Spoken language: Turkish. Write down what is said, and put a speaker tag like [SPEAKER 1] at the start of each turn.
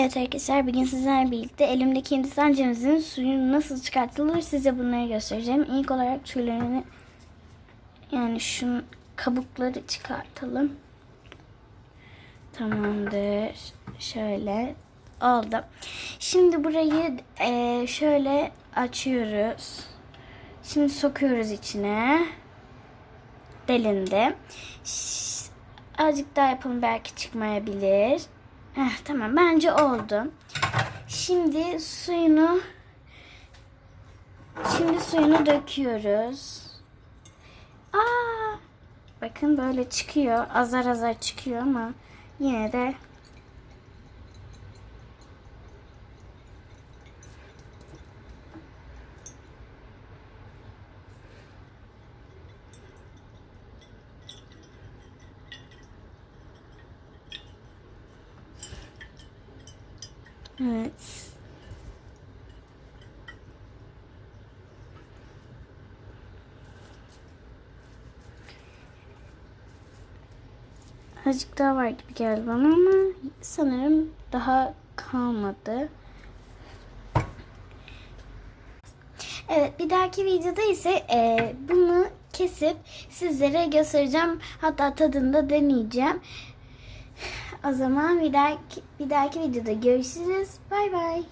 [SPEAKER 1] Evet arkadaşlar bugün sizlerle birlikte elimdeki Hindistan cevizinin suyunu nasıl çıkartılır size bunları göstereceğim. İlk olarak tüylerini yani şu kabukları çıkartalım. Tamamdır. Şöyle oldu. Şimdi burayı eee, şöyle açıyoruz. Şimdi sokuyoruz içine. Delindi. Azıcık daha yapalım belki çıkmayabilir. Heh, tamam bence oldu. Şimdi suyunu şimdi suyunu döküyoruz. Aa, bakın böyle çıkıyor. Azar azar çıkıyor ama yine de evet. Azıcık daha var gibi geldi bana ama sanırım daha kalmadı. Evet bir dahaki videoda ise e, bunu kesip sizlere göstereceğim. Hatta tadında deneyeceğim. O zaman bir dahaki, bir dahaki videoda görüşürüz. Bay bay.